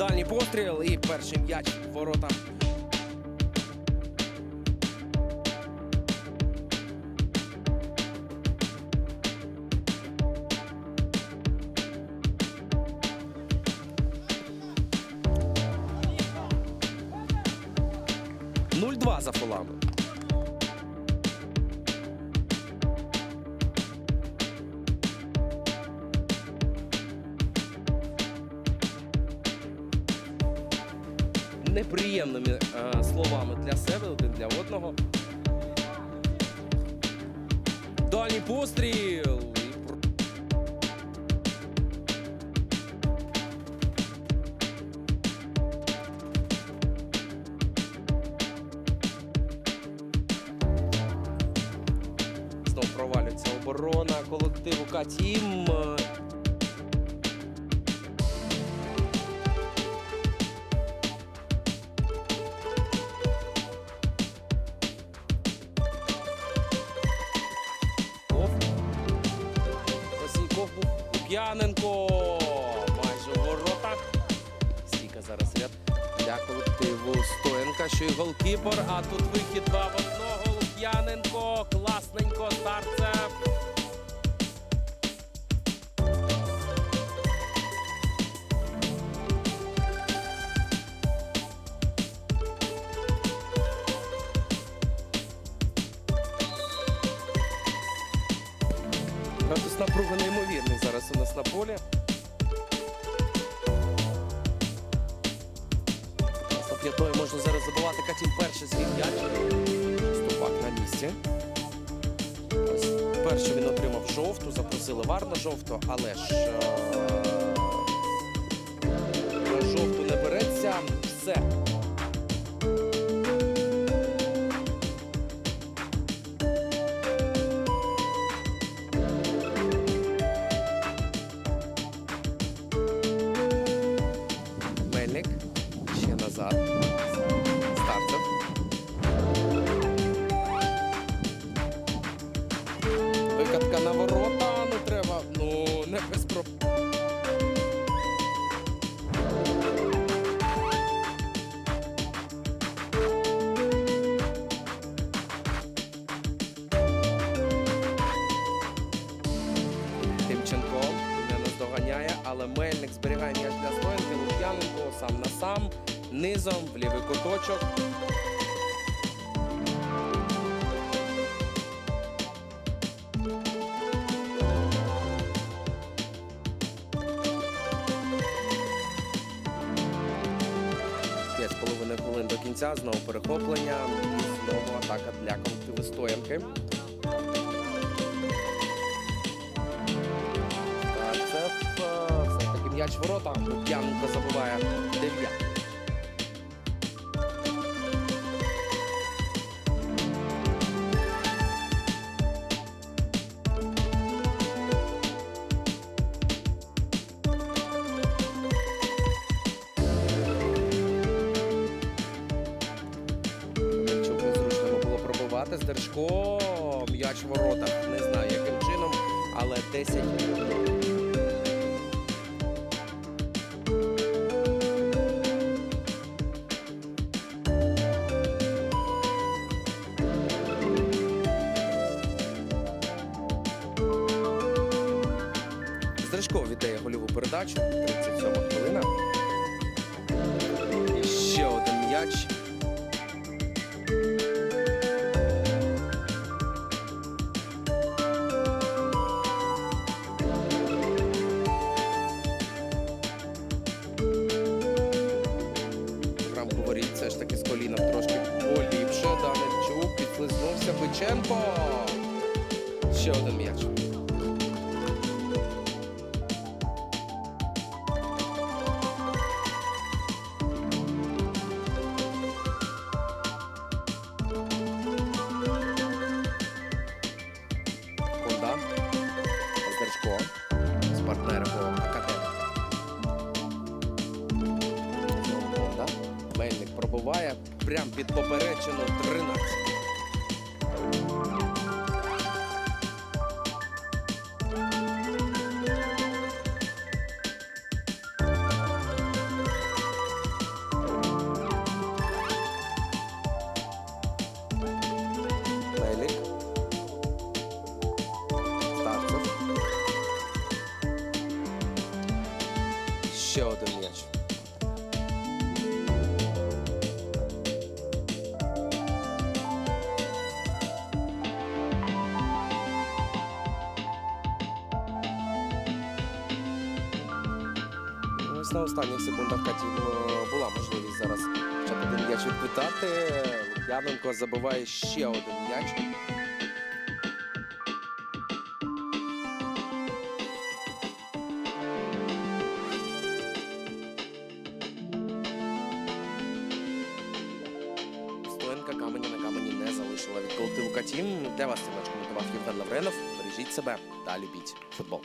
Дальній постріл і перший м'яч ворота. Нуль-два за фолами. Неприємними е, словами для себе, один для одного. Дальній постріл. Знов провалюється оборона колективу Катім. Лук'яненко. Майже в воротах. Стійка зараз ряд для колективу Стоєнка, що й голкіпер. А тут вихід два в одного. Лук'яненко. Класненько. Старцев. Градус напруги неймовірний зараз у нас на полі. За п'ятою можна зараз забивати Катін перший свій м'яч. Ступак на місці. Ось він отримав жовту, запросили вар на жовту, але ж е, на жовту не береться. Все. Не без про. Тимченко не наздоганяє, але Мельник зберігає м'яч для стоянки. Лук'яненко сам на сам, низом в лівий куточок. П'ять з половиною хвилин до кінця, знову перехоплення і знову атака для колективу стоянки. Це е, все-таки м'яч ворота. Лук'яненко забуває дев'ят. Було пробивати. Здержко, м'яч в воротах. Не знаю, яким чином, але 10 Здрашко віддає гольову передачу. 37 хвилина. І ще один м'яч. Воріт все ж таки з коліном трошки поліпше. Данильчук підслизнувся. Биченко. Ще один м'яч. Кунда. Здержко. пробиває прямо під поперечину 13. Ще один м'яч. Ну, на останніх секундах Каті е, була можливість зараз б один м'яч відпитати. Лук'яненко забиває ще один м'яч. Стоянка камені на камені не залишила від колективу Катім. Для вас цей матч коментував Євген Лавренов. Бережіть себе та любіть футбол.